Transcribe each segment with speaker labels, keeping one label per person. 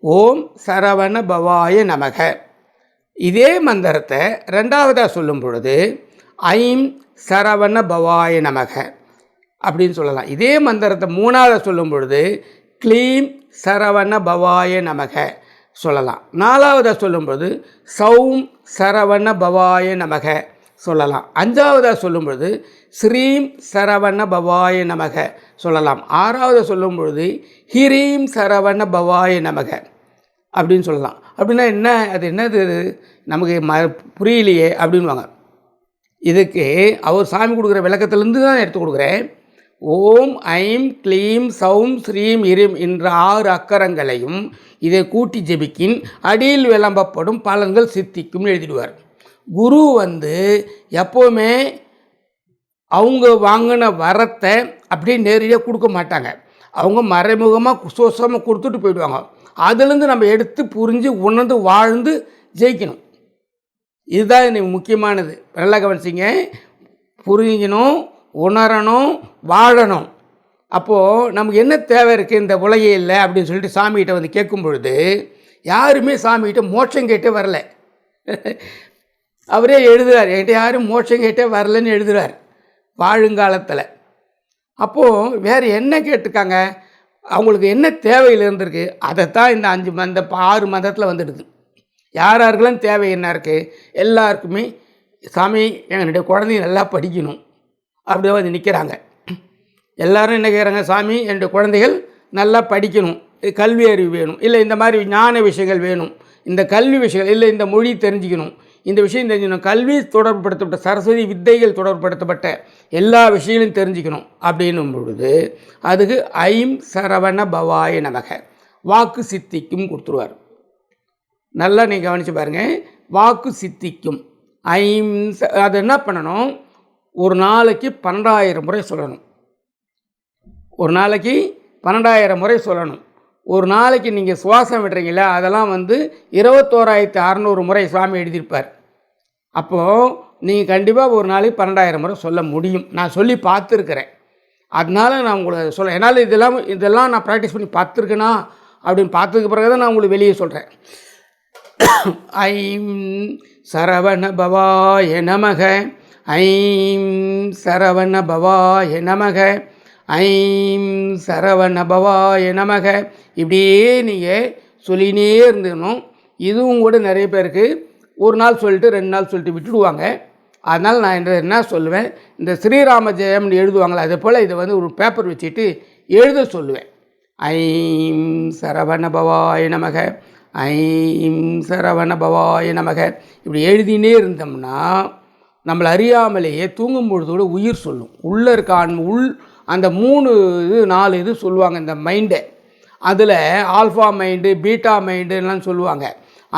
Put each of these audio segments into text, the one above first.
Speaker 1: ஓம் சரவண பவாய நமக. இதே மந்திரத்தை ரெண்டாவதாக சொல்லும் பொழுது ஐம் சரவண பவாய நமக அப்படின்னு சொல்லலாம். இதே மந்திரத்தை மூணாவதாக சொல்லும் பொழுது க்ளீம் சரவண பவாய நமக சொல்லலாம். நாலாவதாக சொல்லும்பொழுது சௌம் சரவண பவாய நமக சொல்லலாம். அஞ்சாவதாக சொல்லும்பொழுது ஸ்ரீம் சரவண பவாய நமக சொல்லலாம். ஆறாவது சொல்லும் பொழுது ஹிரீம் சரவண பவாய நமக அப்படின்னு சொல்லலாம். அப்படின்னா என்ன? அது என்னது இது? நமக்கு ம புரியலையே அப்படின்வாங்க. இதுக்கு அவர் சாமி கொடுக்குற விளக்கத்திலேருந்து தான் எடுத்து கொடுக்குறேன். ஓம் ஐம் க்ளீம் சௌம் ஸ்ரீம் இரிம் என்ற ஆறு அக்கரங்களையும் இதை கூட்டி ஜெபிக்கின். அடியில் விளம்பப்படும் பலன்கள் சித்திக்கும் எழுதிடுவார். குரு வந்து எப்போவுமே அவங்க வாங்கின வரத்தை அப்படியே நேரடியாக கொடுக்க மாட்டாங்க. அவங்க மறைமுகமாக குசோசமாக கொடுத்துட்டு போயிடுவாங்க. அதுலேருந்து நம்ம எடுத்து புரிஞ்சு உணர்ந்து வாழ்ந்து ஜெயிக்கணும். இதுதான் எனக்கு முக்கியமானது. நல்லா கவனிச்சிங்க. புரிஞ்சிக்கணும் உணரணும் வாழணும். அப்போது நமக்கு என்ன தேவை இருக்குது இந்த உலகையில் அப்படின்னு சொல்லிட்டு சாமிகிட்ட வந்து கேட்கும் பொழுது யாருமே சாமிகிட்ட மோட்சம் கேட்டு வரல. அவரே எழுதுறார். என்கிட்ட யாரும் மோட்சம் கேட்டே வரலன்னு எழுதுகிறார் வாழுங்காலத்தில். அப்போது வேறு என்ன கேட்டிருக்காங்க? அவங்களுக்கு என்ன தேவையில் இருந்திருக்கு? அதைத்தான் இந்த அஞ்சு மந்த ஆறு மதத்தில் வந்துடுது. யார் யாருக்கெல்லாம் தேவை என்ன இருக்குது எல்லாருக்குமே சாமி எங்களுடைய குழந்தைங்க நல்லா படிக்கணும். அப்படியே வந்து நிற்கிறாங்க எல்லாரும் என்ன கேட்குறாங்க சாமி என்னுடைய குழந்தைகள் நல்லா படிக்கணும். கல்வி அறிவு வேணும். இல்லை இந்த மாதிரி ஞான விஷயங்கள் வேணும். இந்த கல்வி விஷயங்கள் இல்லை இந்த மொழி தெரிஞ்சுக்கணும். இந்த விஷயம் தெரிஞ்சுக்கணும். கல்வி தொடர்புபடுத்தப்பட்ட சரஸ்வதி வித்தைகள் தொடர்புபடுத்தப்பட்ட எல்லா விஷயங்களையும் தெரிஞ்சுக்கணும் அப்படின்னும் பொழுது அதுக்கு ஐம் சரவண பவாய நமக. வாக்கு சித்திக்கும் கொடுத்துருவார். நல்லா நீங்கள் கவனித்து பாருங்கள் வாக்கு சித்திக்கும். ஐம் அது என்ன பண்ணணும்? ஒரு நாளைக்கு பன்னெண்டாயிரம் முறை சொல்லணும். ஒரு நாளைக்கு பன்னெண்டாயிரம் முறை சொல்லணும். ஒரு நாளைக்கு நீங்கள் சுவாசம் விடுறீங்களா அதெல்லாம் வந்து இருபத்தோராயிரத்து அறநூறு முறை சுவாமி எழுதியிருப்பார். அப்போது நீங்கள் கண்டிப்பாக ஒரு நாளைக்கு பன்னெண்டாயிரம் முறை சொல்ல முடியும். நான் சொல்லி பார்த்துருக்குறேன். அதனால நான் உங்களை சொல்ல என்னால் இதெல்லாம் இதெல்லாம் நான் ப்ராக்டிஸ் பண்ணி பார்த்துருக்கேனா அப்படின்னு பார்த்ததுக்கு பிறகு தான் நான் உங்களுக்கு வெளியே சொல்கிறேன் ஐம் சரவண பவாய நமக. ஐம் சரவண பவாய நமக. ஐம் சரவண பவாய நமக. இப்படியே நீங்கள் சொல்லினே இருந்துக்கணும். இதுவும் கூட நிறைய பேருக்கு ஒரு நாள் சொல்லிட்டு ரெண்டு நாள் சொல்லிட்டு விட்டுடுவாங்க. அதனால் நான் என்ன என்ன சொல்லுவேன் இந்த ஸ்ரீராம ஜெயம்னு எழுதுவாங்களே அதே போல் இதை வந்து ஒரு பேப்பர் வச்சுட்டு எழுத சொல்லுவேன். ஐம் சரவண பவாய நமக ஐம் சரவண பவாய நமக. இப்படி எழுதினே இருந்தோம்னா நம்மளை அறியாமலேயே தூங்கும் பொழுதோட உயிர் சொல்லும். உள்ளே இருக்க ஆண் உள் அந்த மூணு இது நாலு இது சொல்லுவாங்க இந்த மைண்டை அதில் ஆல்ஃபா மைண்டு பீட்டா மைண்டுலாம் சொல்லுவாங்க.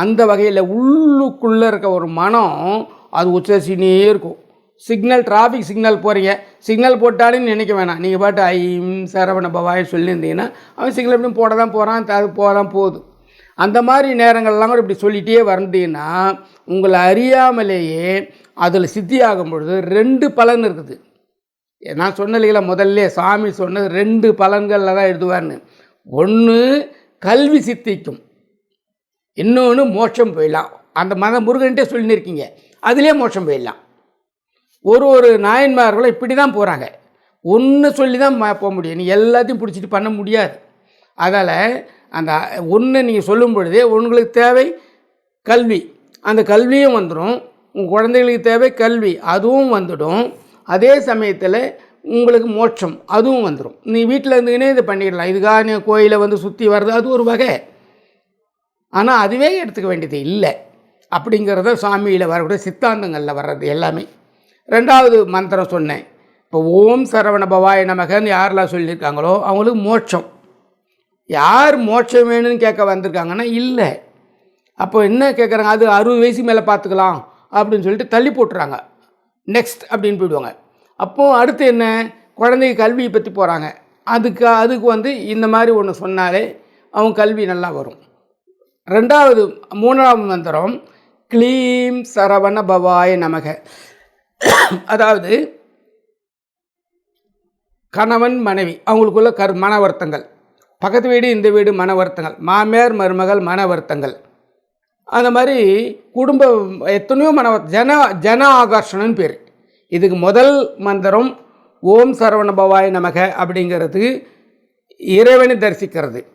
Speaker 1: அந்த வகையில் உள்ளுக்குள்ளே இருக்க ஒரு மனம் அது உச்சசினே இருக்கும். சிக்னல் டிராஃபிக் சிக்னல் போகிறீங்க சிக்னல் போட்டாலும் நினைக்க வேணாம். நீங்கள் பாட்டு ஐம் சரவண பவாய் சொல்லியிருந்தீங்கன்னா அவன் சிக்னல் எப்படி போட தான் போகிறான் அது போக தான் போகுது. அந்த மாதிரி நேரங்கள்லாம் கூட இப்படி சொல்லிகிட்டே வந்தீங்கன்னா உங்களை அறியாமலேயே அதில் சித்தியாகும் பொழுது ரெண்டு பலன் இருக்குது. நான் சொன்னலைங்களா முதல்ல சாமி சொன்னது ரெண்டு பலன்களில் தான் எழுதுவார்னு. ஒன்று கல்வி சித்திக்கும். இன்னொன்று மோட்சம் போயிடலாம். அந்த மத முருகன்ட்டே சொல்லியிருக்கீங்க அதிலே மோட்சம் போயிடலாம். ஒரு ஒரு நாயன்மார்களும் இப்படி தான் போகிறாங்க ஒன்று சொல்லி தான் போக முடியும். நீ எல்லாத்தையும் பிடிச்சிட்டு பண்ண முடியாது. அதால் அந்த ஒன்று நீங்கள் சொல்லும் பொழுதே உங்களுக்கு தேவை கல்வி. அந்த கல்வியும் வந்துடும் உங்கள் குழந்தைகளுக்கு தேவை கல்வி. அதுவும் வந்துடும். அதே சமயத்தில் உங்களுக்கு மோட்சம். அதுவும் வந்துடும் நீ வீட்டில் இருந்துக்கினே இதை பண்ணிக்கிடலாம் இதுக்காக நீ கோயிலை வந்து சுற்றி வர்றது. அது ஒரு வகை. ஆனால் அதுவே எடுத்துக்க வேண்டியது இல்லை. அப்படிங்கிறத சாமியில் வரக்கூடிய சித்தாந்தங்களில் வர்றது எல்லாமே. ரெண்டாவது மந்திரம் சொன்னேன். இப்போ ஓம் சரவண பவாய நமகன்னு யாரெல்லாம் சொல்லியிருக்காங்களோ அவங்களுக்கு மோட்சம். யார் மோட்சம் வேணும்னு கேட்க வந்திருக்காங்கன்னா இல்லை. அப்போ என்ன கேட்குறாங்க அது அறுபது வயசு மேலே பார்த்துக்கலாம் அப்படின்னு சொல்லிட்டு தள்ளி போட்டுறாங்க. நெக்ஸ்ட் அப்படின்னு போயிடுவாங்க. அப்போது அடுத்து என்ன? குழந்தைங்க கல்வியை பற்றி போகிறாங்க அதுக்கு அதுக்கு வந்து இந்த மாதிரி ஒன்று சொன்னாலே அவங்க கல்வி நல்லா வரும். ரெண்டாவது மூணாவது மந்திரம் க்ளீம் சரவண பவாய நமக. அதாவது கணவன் மனைவி அவங்களுக்குள்ள கரு மன வருத்தங்கள் பக்கத்து வீடு இந்த வீடு மன வருத்தங்கள் மாமியார் மருமகள் மன வருத்தங்கள் அந்த மாதிரி குடும்ப எத்தனையோ மன வருத்த- ஜன ஜன ஆகர்ஷணம்னு பேர். இதுக்கு முதல் மந்திரம் ஓம் சரவண பவாய் நமக அப்படிங்கிறது இறைவனை தரிசிக்கிறது.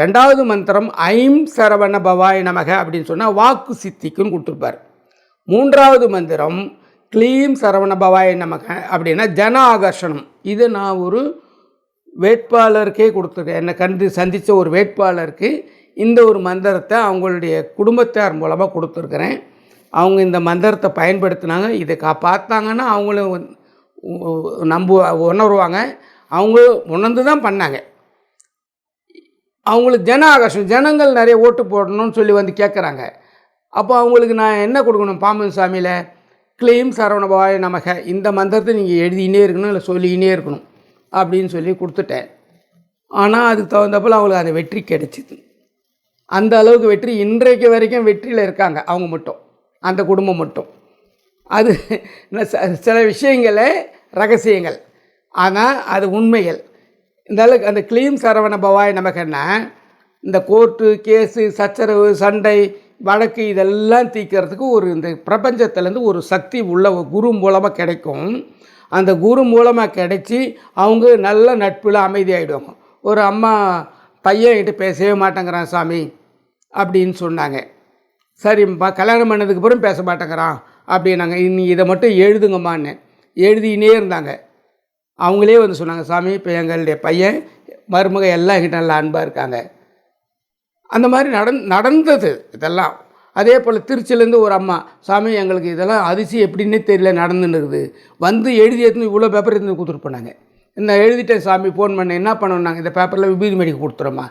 Speaker 1: ரெண்டாவது மந்திரம் ஐம் சரவண பவாய் நமக அப்படின்னு சொன்னால் வாக்கு சித்திக்குன்னு கொடுத்துருப்பார். மூன்றாவது மந்திரம் க்ளீம் சரவண பவாய் நமக அப்படின்னா ஜன ஆகர்ஷணம். இது நான் ஒரு வேட்பாளருக்கே கொடுத்துருக்கேன். என்னை கண்டு சந்தித்த ஒரு வேட்பாளருக்கு இந்த ஒரு மந்திரத்தை அவங்களுடைய குடும்பத்தார் மூலமாக கொடுத்துருக்குறேன். அவங்க இந்த மந்திரத்தை பயன்படுத்தினாங்க. இதை கா பார்த்தாங்கன்னா அவங்களும் வந்து நம்பு உணர்வாங்க. அவங்க உணர்ந்து தான் பண்ணாங்க. அவங்களுக்கு ஜன ஆகர்ஷம் ஜனங்கள் நிறைய ஓட்டு போடணும்னு சொல்லி வந்து கேட்குறாங்க அப்போ அவங்களுக்கு நான் என்ன கொடுக்கணும் பாம்பன் சாமியில்? கிளீம் சரவணபாய நமக. இந்த மந்திரத்தை நீங்கள் எழுதினே இருக்கணும் இல்லை சொல்லிக்கினே இருக்கணும் அப்படின்னு சொல்லி கொடுத்துட்டேன். ஆனால் அதுக்கு தகுந்தப்போல் அவங்களுக்கு அந்த வெற்றி கிடைச்சிது. அந்த அளவுக்கு வெற்றி இன்றைக்கு வரைக்கும் வெற்றியில் இருக்காங்க அவங்க மட்டும். அந்த குடும்பம் மட்டும். அது ச- சில விஷயங்களே ரகசியங்கள். ஆனால் அது உண்மைகள். இந்த அளவுக்கு அந்த க்ளீம் சரவண பவாய் நமக்குன்னா இந்த கோர்ட்டு கேஸு சச்சரவு சண்டை வழக்கு இதெல்லாம் தீக்கிறதுக்கு ஒரு இந்த பிரபஞ்சத்துலேருந்து ஒரு சக்தி உள்ள குரு மூலமாக கிடைக்கும். அந்த குரு மூலமாக கிடைச்சி அவங்க நல்ல நட்பில் அமைதியாகிடுவாங்க ஒரு அம்மா பையன்கிட்ட பேசவே மாட்டேங்கிறான் சாமி அப்படின்னு சொன்னாங்க. சரிம்மா கல்யாணம் பண்ணதுக்கு அப்புறம் பேச மாட்டேங்கிறான் அப்படின்னாங்க. இனி இதை மட்டும் எழுதுங்கம்மான்னு எழுதினே இருந்தாங்க. அவங்களே வந்து சொன்னாங்க சாமி இப்போ எங்களுடைய பையன் மருமக எல்லாம் கிட்ட நல்லா அன்பாக இருக்காங்க. அந்த மாதிரி நடந் நடந்தது இதெல்லாம். அதே போல் திருச்சியிலேருந்து ஒரு அம்மா சாமி எங்களுக்கு இதெல்லாம் அதிசயம் எப்படின்னே தெரியல நடந்துன்னு இருக்குது வந்து எழுதி எடுத்து இவ்வளோ பேப்பர் எடுத்து கொடுத்துட்டு போனாங்க. நான் எழுதிட்டேன் சாமி ஃபோன் பண்ணேன். என்ன பண்ணணுன்னாங்க இந்த பேப்பரில் விபூதி மடிக்கு கொடுத்துறோம்மா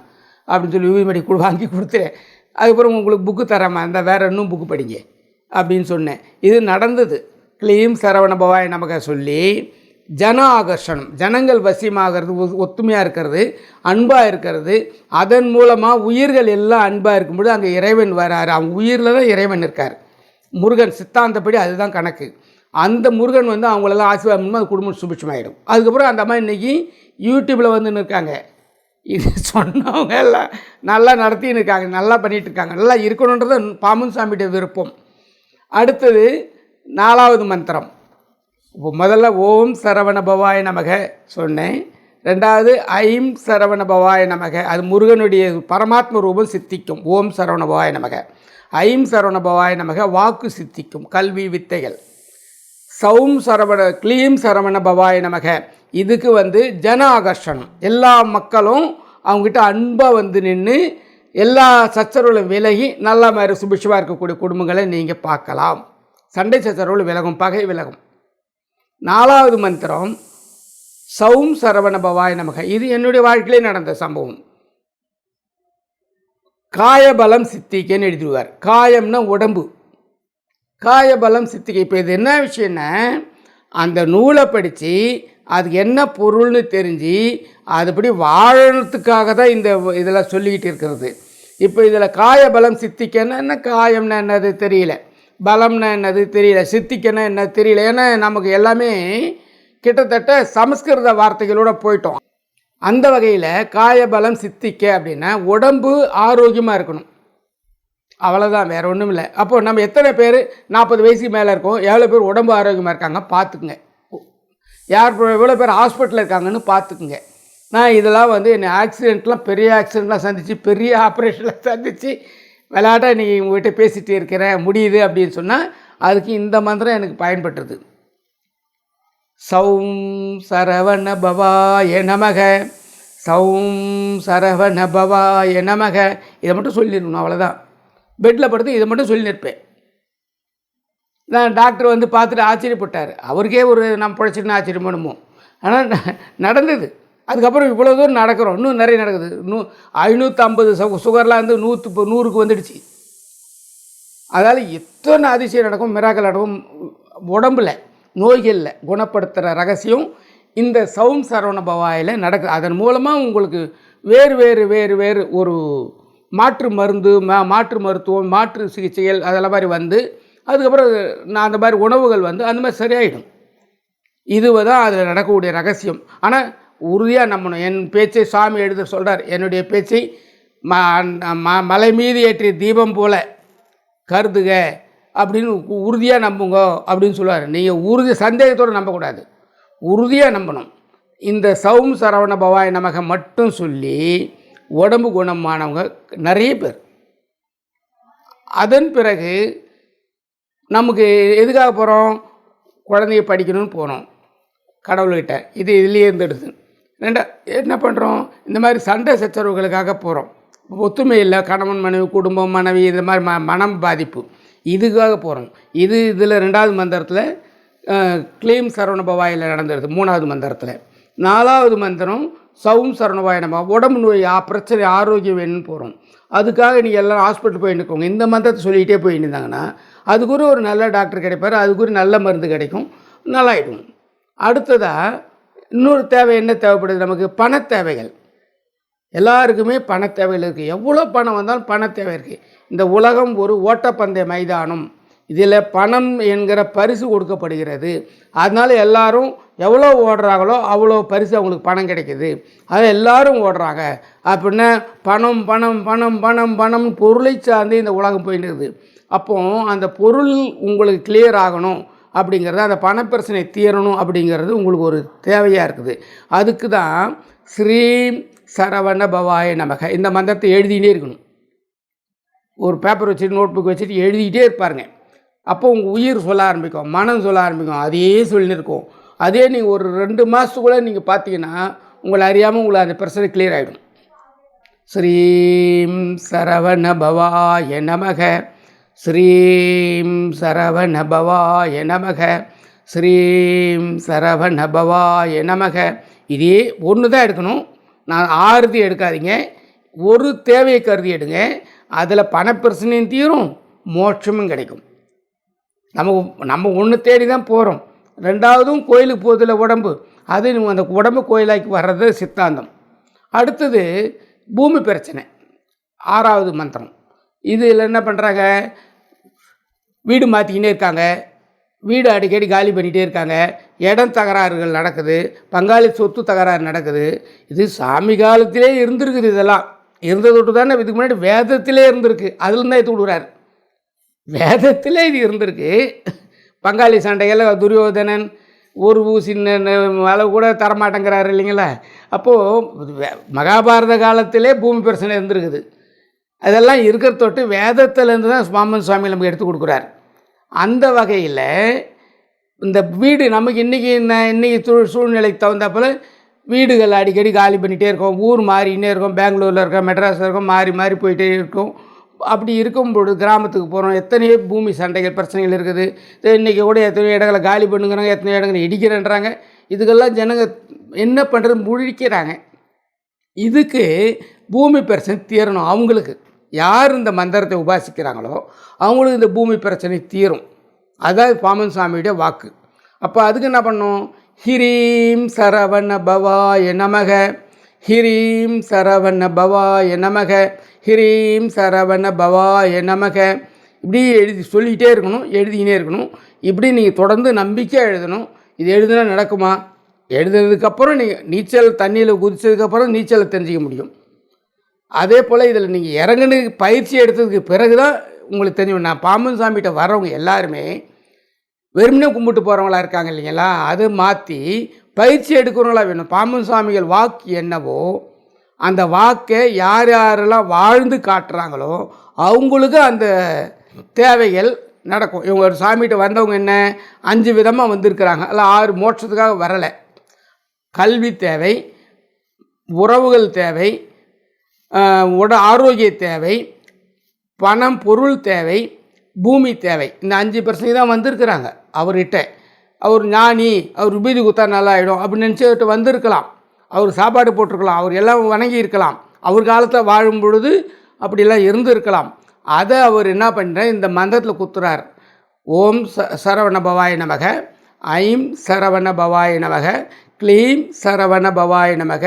Speaker 1: அப்படின்னு சொல்லி விபூதி மடிக்கு கொடு வாங்கி கொடுத்துறேன் அதுக்கப்புறம் உங்களுக்கு புக்கு தரேம்மா இந்த வேறு இன்னும் புக்கு படிங்க. அப்படின்னு சொன்னேன். இது நடந்தது. கிளீம் சரவண பவாய் நமக்கு சொல்லி ஜன ஆகர்ஷணம் ஜனங்கள் வசியமாகிறது ஒத்துமையாக இருக்கிறது அன்பாக இருக்கிறது. அதன் மூலமாக உயிர்கள் எல்லாம் அன்பாக இருக்கும்போது அங்கே இறைவன் வராரு. அவங்க உயிரில் தான் இறைவன் இருக்கார். முருகன் சித்தாந்தப்படி அதுதான் கணக்கு. அந்த முருகன் வந்து அவங்களெல்லாம் ஆசீர்வாதம் பண்ணி அது குடும்பம் சுபிட்சமாயிடும். அதுக்கப்புறம் அந்த அம்மா இன்றைக்கி யூடியூப்பில் வந்து இருக்காங்க. இது சொன்னவங்க எல்லாம் நல்லா நடத்தின்னு இருக்காங்க நல்லா பண்ணிகிட்டு இருக்காங்க. நல்லா இருக்கணுன்றது பாமன் சாமியுடைய விருப்பம். அடுத்தது நாலாவது மந்திரம். முதல்ல ஓம் சரவண பவாய நமக சொன்னேன். ரெண்டாவது ஐம் சரவண பவாய நமக. அது முருகனுடைய பரமாத்ம ரூபம் சித்திக்கும். ஓம் சரவண பவாய நமக. ஐம் சரவண பவாய நமக வாக்கு சித்திக்கும். கல்வி வித்தைகள். சௌம் சரவண க்ளீம் சரவண பவாய நமக. இதுக்கு வந்து ஜன ஆகர்ஷணம். எல்லா மக்களும் அவங்ககிட்ட அன்பாக வந்து நின்று எல்லா சச்சரவுகளும் விலகி நல்ல மாதிரி சுபிட்சமாக இருக்கக்கூடிய குடும்பங்களை நீங்கள் பார்க்கலாம். சண்டை சச்சரவுகள் விலகும் பகை விலகும். நாலாவது மந்திரம் சௌம் சரவண பவாய் நமக. இது என்னுடைய வாழ்க்கையிலே நடந்த சம்பவம். காயபலம் சித்திக்கைன்னு எழுதிடுவார். காயம்னா உடம்பு. காயபலம் சித்திகை. இப்போ இது என்ன விஷயம்னா அந்த நூலை படித்து அது என்ன பொருள்னு தெரிஞ்சு அதுபடி வாழறதுக்காக தான் இந்த இதெல்லாம் சொல்லிக்கிட்டு இருக்கிறது. இப்போ இதில் காயபலம் சித்திக்கன்னா என்ன காயம்னா என்னது தெரியல. பலம்னா என்னது தெரியல சித்திக்கன்னா என்ன தெரியல. ஏன்னா நமக்கு எல்லாமே கிட்டத்தட்ட சமஸ்கிருத வார்த்தைகளோட போயிட்டோம். அந்த வகையில் காயபலம் சித்திக்க அப்படின்னா உடம்பு ஆரோக்கியமாக இருக்கணும். அவ்வளோதான் வேறு ஒன்றும் இல்லை. அப்போது நம்ம எத்தனை பேர் நாற்பது வயசுக்கு மேலே இருக்கோம் எவ்வளோ பேர் உடம்பு ஆரோக்கியமாக இருக்காங்க பார்த்துக்குங்க யார் எவ்வளோ பேர் ஹாஸ்பிட்டலில் இருக்காங்கன்னு பார்த்துக்குங்க நான் இதெல்லாம் வந்து என்னை ஆக்சிடெண்ட்லாம் பெரிய ஆக்சிடெண்ட்லாம் சந்தித்து பெரிய ஆப்ரேஷனில் சந்தித்து விளையாட்டா நீ உங்ககிட்ட பேசிகிட்டு இருக்கிறேன் முடியுது அப்படின்னு சொன்னால் அதுக்கு இந்த மந்திரம் எனக்கு பயன்பட்டுது சௌம் சரவண பவாய நமக. சௌம் சரவண பவாய நமக. இதை மட்டும் சொல்லிடணும் அவ்வளோதான் பெட்டில் படுத்து இதை மட்டும் சொல்லி நிற்பேன். நான் டாக்டர் வந்து பார்த்துட்டு ஆச்சரியப்பட்டார். அவருக்கே ஒரு நம்ம பிழைச்சிருந்தா ஆச்சரியம் பண்ணுமோ ஆனால் ந- நடந்தது. அதுக்கப்புறம் இவ்வளோ தூரம் நடக்கிறோம். இன்னும் நிறைய நடக்குது. நூ ஐநூற்றம்பது சு சுகர்லாம் வந்து நூற்று இப்போ நூறுக்கு வந்துடுச்சு. அதால் எத்தனை அதிசயம் நடக்கும் மிராக்கள் நடக்கும் உடம்புல. நோய்களில் குணப்படுத்துகிற ரகசியம் இந்த சவும் சரவண பவாயில் நடக்குது அதன் மூலமாக உங்களுக்கு வேறு வேறு வேறு வேறு ஒரு மாற்று மருந்து மா மாற்று மருத்துவம் மாற்று சிகிச்சைகள் அதெல்லாம் மாதிரி வந்து அதுக்கப்புறம் நான் அந்த மாதிரி உணவுகள் வந்து அந்த மாதிரி சரியாயிடும். இது தான் அதில் நடக்கக்கூடிய ரகசியம். ஆனால் உறுதியாக நம்பணும். என் பேச்சை சாமி எழுத சொல்கிறார் என்னுடைய பேச்சை ம ம மலை மீது ஏற்றிய தீபம் போல கருதுக அப்படின்னு உறுதியாக நம்புங்க அப்படின்னு சொல்லுவார். நீங்கள் உறுதி சந்தேகத்தோடு நம்பக்கூடாது. உறுதியாக நம்பணும். இந்த சௌம் சரவண பவாய் நமக மட்டும் சொல்லி உடம்பு குணமானவங்க நிறைய பேர். அதன் பிறகு நமக்கு எதுக்காக போகிறோம் குழந்தைய படிக்கணும்னு போகிறோம் கடவுள்கிட்ட. இது இதுலேயே இருந்துடுது. ரெண்டா என்ன பண்ணுறோம் இந்த மாதிரி சண்டை சச்சரவுகளுக்காக போகிறோம் ஒத்துமை இல்லை கணவன் மனைவி குடும்பம் மனைவி இந்த மாதிரி ம மனம் பாதிப்பு. இதுக்காக போகிறோம் இது இதில் ரெண்டாவது மந்திரத்தில் க்ளீம் சரவணபவாயில் நடந்துடுது மூணாவது மந்திரத்தில். நாலாவது மந்திரம் சவும் சரணபாய் நம்ம உடம்பு நோய் ஆ பிரச்சனை ஆரோக்கியம் வேணும்னு போகிறோம் அதுக்காக நீங்கள் எல்லோரும் ஹாஸ்பிட்டல் போய் நிற்கோங்க இந்த மந்திரத்தை சொல்லிகிட்டே போய் இருந்தாங்கன்னா அதுக்குரிய ஒரு நல்ல டாக்டர் கிடைப்பார். அதுக்குரிய நல்ல மருந்து கிடைக்கும். நல்லாயிடும். அடுத்ததாக இன்னொரு தேவை என்ன தேவைப்படுது? நமக்கு பண தேவைகள். எல்லாருக்குமே பண தேவைகள் இருக்குது எவ்வளோ பணம் வந்தாலும் பண தேவை இருக்குது இந்த உலகம் ஒரு ஓட்டப்பந்தய மைதானம். இதில் பணம் என்கிற பரிசு கொடுக்கப்படுகிறது. அதனால் எல்லாரும் எவ்வளோ ஓடுறாங்களோ அவ்வளோ பரிசு அவங்களுக்கு பணம் கிடைக்கிது. அதை எல்லாரும் ஓடுறாங்க. அப்படின்னா பணம் பணம் பணம் பணம் பணம் பொருளை சார்ந்து இந்த உலகம் போயிட்டு இருக்குது. அப்போது அந்த பொருள் உங்களுக்கு கிளியர் ஆகணும். அப்படிங்கிறது அந்த பணப்பிரச்சனை தீரணும் அப்படிங்கிறது உங்களுக்கு ஒரு தேவையாக இருக்குது. அதுக்கு தான் ஸ்ரீம் சரவண பவாய நமக. இந்த மந்திரத்தை எழுதினே இருக்கணும். ஒரு பேப்பர் வச்சுட்டு நோட் புக் வச்சுட்டு எழுதிக்கிட்டே இருப்பாருங்க. அப்போ உங்கள் உயிர் சொல்ல ஆரம்பிக்கும் மனம் சொல்ல ஆரம்பிக்கும். அதே சொல்லின்னு இருக்கும். அதே நீங்கள் ஒரு ரெண்டு மாதத்துக்குள்ளே நீங்கள் பார்த்தீங்கன்னா உங்களை அறியாமல் உங்களை அந்த பிரச்சனை கிளியர் ஆகிடும் ஸ்ரீம் சரவண பவாய நமக. ஸ்ரீம் சரவணபவாய நமக. ஸ்ரீம் சரவணபவாய நமக. இதே ஒன்று தான் எடுக்கணும். நான் ஆறுதி எடுக்காதீங்க. ஒரு தேவையை கருதி எடுங்க. அதில் பணப்பிரச்சனையும் தீரும் மோட்சமும் கிடைக்கும். நம்ம நம்ம ஒன்று தேடி தான் போகிறோம் ரெண்டாவதும் கோயிலுக்கு போதில் உடம்பு. அது அந்த உடம்பு கோயிலாக்கி வர்றது சித்தாந்தம். அடுத்தது பூமி பிரச்சனை. ஆறாவது மந்திரம். இதில் என்ன பண்ணுறாங்க? வீடு மாற்றிக்கினே இருக்காங்க. வீடு அடிக்கடி காலி பண்ணிகிட்டே இருக்காங்க. இடம் தகராறுகள் நடக்குது. பங்காளி சொத்து தகராறு நடக்குது. இது சாமி காலத்திலே இருந்திருக்குது இதெல்லாம். இருந்தது தானே. இதுக்கு முன்னாடி வேதத்திலே இருந்திருக்கு. அதில் தான் எடுத்து விடுறாரு. வேதத்திலே இது இருந்திருக்கு. பங்காளி சண்டைகள் துரியோதனன் ஒரு ஊசி அளவு கூட தரமாட்டேங்கிறாரு இல்லைங்களா? அப்போது மகாபாரத காலத்திலே பூமி பிரச்சனை இருந்திருக்குது. அதெல்லாம் இருக்கிற தொட்டு வேதத்திலேருந்து தான் சுவாமன் சுவாமி நமக்கு எடுத்து கொடுக்குறாரு. அந்த வகையில் இந்த வீடு நமக்கு இன்றைக்கி இன்றைக்கி சூழ் சூழ்நிலைக்கு தகுந்தாப்பில் வீடுகள் அடிக்கடி காலி பண்ணிகிட்டே இருக்கோம். ஊர் மாறினே இருக்கும். பெங்களூரில் இருக்கோம் மெட்ராஸில் இருக்கோம் மாறி மாறி போயிட்டே இருக்கும். அப்படி இருக்கும் பொழுது கிராமத்துக்கு போகிறோம் எத்தனையோ பூமி சண்டைகள் பிரச்சனைகள் இருக்குது. இன்றைக்கி கூட எத்தனையோ இடங்களை காலி பண்ணுங்கிறாங்க எத்தனையோ இடங்களை இடிக்கிறேன்றாங்க. இதுக்கெல்லாம் ஜனங்க என்ன பண்ணுறது முழிக்கிறாங்க. இதுக்கு பூமி பிரச்சனை தீரணும் அவங்களுக்கு. யார் இந்த மந்திரத்தை உபாசிக்கிறாங்களோ அவங்களுக்கு இந்த பூமி பிரச்சனை தீரும். அதாவது பாமன் சாமியுடைய வாக்கு. அப்போ அதுக்கு என்ன பண்ணும்? ஹிரீம் சரவண பவாய நமக. ஹிரீம் சரவண பவாய நமக. ஹிரீம் சரவண பவாய நமக. இப்படி எழுதி சொல்லிக்கிட்டே இருக்கணும் எழுதிக்கினே இருக்கணும். இப்படி நீங்கள் தொடர்ந்து நம்பிக்கையாக எழுதணும். இது எழுதுனா நடக்குமா? எழுதுனதுக்கப்புறம் நீங்கள் நீச்சல் தண்ணியில் குதித்ததுக்கப்புறம் நீச்சலை தெரிஞ்சிக்க முடியும். அதே போல் இதில் நீங்கள் இறங்குனு பயிற்சி எடுத்ததுக்கு பிறகு தான் உங்களுக்கு தெரியும் நான் பாம்பன் சாமிகிட்ட வரவங்க எல்லாருமே வெறுமனே கும்பிட்டு போகிறவங்களா இருக்காங்க இல்லைங்களா? அது மாற்றி பயிற்சி எடுக்கிறவங்களா வேணும். பாம்பன் சாமிகள் வாக்கு என்னவோ அந்த வாக்கை யார் யாரெல்லாம் வாழ்ந்து காட்டுறாங்களோ அவங்களுக்கு அந்த தேவைகள் நடக்கும். இவங்க ஒரு சாமிகிட்ட வந்தவங்க என்ன? அஞ்சு விதமாக வந்திருக்கிறாங்க. அல்ல ஆறு மோட்சத்துக்காக வரலை. கல்வி தேவை உறவுகள் தேவை உட ஆரோக்கிய தேவை பணம் பொருள் தேவை பூமி தேவை. இந்த அஞ்சு பிரச்சனை தான் வந்திருக்கிறாங்க. அவர்கிட்ட அவர் ஞானி அவர் விபீதி குத்தா நல்லா ஆகிடும் அப்படின்னு நினச்சிட்டு வந்திருக்கலாம். அவர் சாப்பாடு போட்டிருக்கலாம் அவர் எல்லாம் வணங்கி இருக்கலாம். அவர் காலத்தில் வாழும் பொழுது அப்படிலாம் இருந்திருக்கலாம். அதை அவர் என்ன பண்ணுற இந்த மந்திரத்தில் குத்துறார். ஓம் ச சரவண பவாய நமக ஐம் சரவண பவாய நமக க்ளீம் சரவண பவாய நமக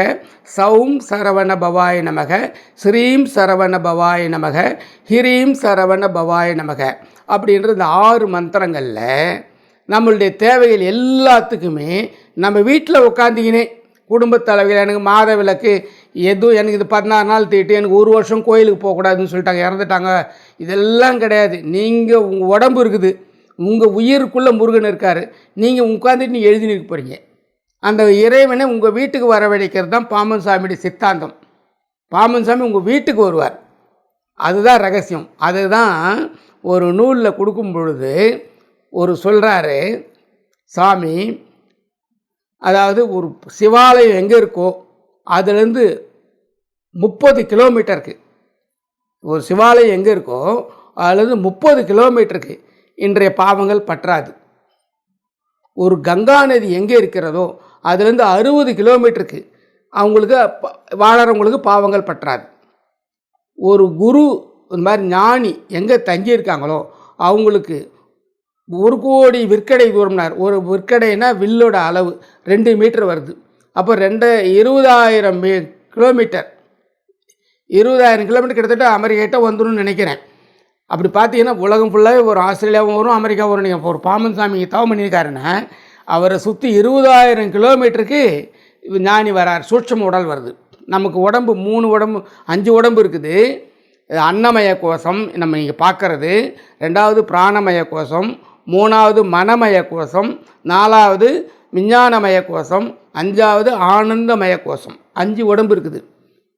Speaker 1: சௌம் சரவண பவாய நமக ஸ்ரீம் சரவண பவாய நமக ஹிரீம் சரவண பவாய நமக அப்படின்ற இந்த ஆறு மந்திரங்களில் நம்மளுடைய தேவைகள் எல்லாத்துக்குமே நம்ம வீட்டில் உட்காந்திக்கினே குடும்பத்தளவில் எனக்கு மாத விளக்கு எதுவும் எனக்கு இது பதினாறு நாள் தீட்டு எனக்கு ஒரு வருஷம் கோயிலுக்கு போகக்கூடாதுன்னு சொல்லிட்டாங்க இறந்துட்டாங்க. இதெல்லாம் கிடையாது. நீங்கள் உங்கள் உடம்பு இருக்குது. உங்கள் உயிருக்குள்ளே முருகன் இருக்கார். நீங்கள் உட்காந்துட்டு நீ எழுதி போகிறீங்க அந்த இறைவனை உங்கள் வீட்டுக்கு வரவழைக்கிறது தான் பாம்பன் சாமியுடைய சித்தாந்தம். பாம்பன் சாமி உங்கள் வீட்டுக்கு வருவார். அதுதான் ரகசியம். அதுதான் ஒரு நூலில் கொடுக்கும் பொழுது ஒரு சொல்கிறாரு சாமி அதாவது ஒரு சிவாலயம் எங்கே இருக்கோ அதுலேருந்து முப்பது கிலோமீட்டருக்கு ஒரு சிவாலயம் எங்கே இருக்கோ அதுலேருந்து முப்பது கிலோமீட்டருக்கு இன்றைய பாவங்கள் பற்றாது. ஒரு கங்கா நதி எங்கே இருக்கிறதோ அதுலேருந்து அறுபது கிலோமீட்டருக்கு அவங்களுக்கு வாழறவங்களுக்கு பாவங்கள் பற்றாது. ஒரு குரு இந்த மாதிரி ஞானி எங்கே தங்கியிருக்காங்களோ அவங்களுக்கு ஒரு கோடி விற்கடை தூரம்னார் ஒரு விற்கடைனா வில்லோட அளவு ரெண்டு மீட்டர் வருது. அப்போ ரெண்டு இருபதாயிரம் மீ கிலோமீட்டர். இருபதாயிரம் கிலோமீட்டர் கிட்டத்தட்ட அமெரிக்கிட்ட வந்துடும் நினைக்கிறேன். அப்படி பார்த்தீங்கன்னா உலகம் ஃபுல்லாகவே ஒரு ஆஸ்திரேலியாவும் வரும் அமெரிக்கா வரும். நீங்கள் ஒரு பாமன் சாமி தவம் பண்ணியிருக்காருன்னா அவரை சுற்றி இருபதாயிரம் கிலோமீட்டருக்கு ஞானி வரார். சூட்சம உடல் வருது. நமக்கு உடம்பு மூணு உடம்பு அஞ்சு உடம்பு இருக்குது. அன்னமய கோஷம் நம்ம இங்கே பார்க்கறது. ரெண்டாவது பிராணமய கோஷம் மூணாவது மனமய கோஷம் நாலாவது விஞ்ஞானமய கோஷம் அஞ்சாவது ஆனந்தமய கோஷம். அஞ்சு உடம்பு இருக்குது.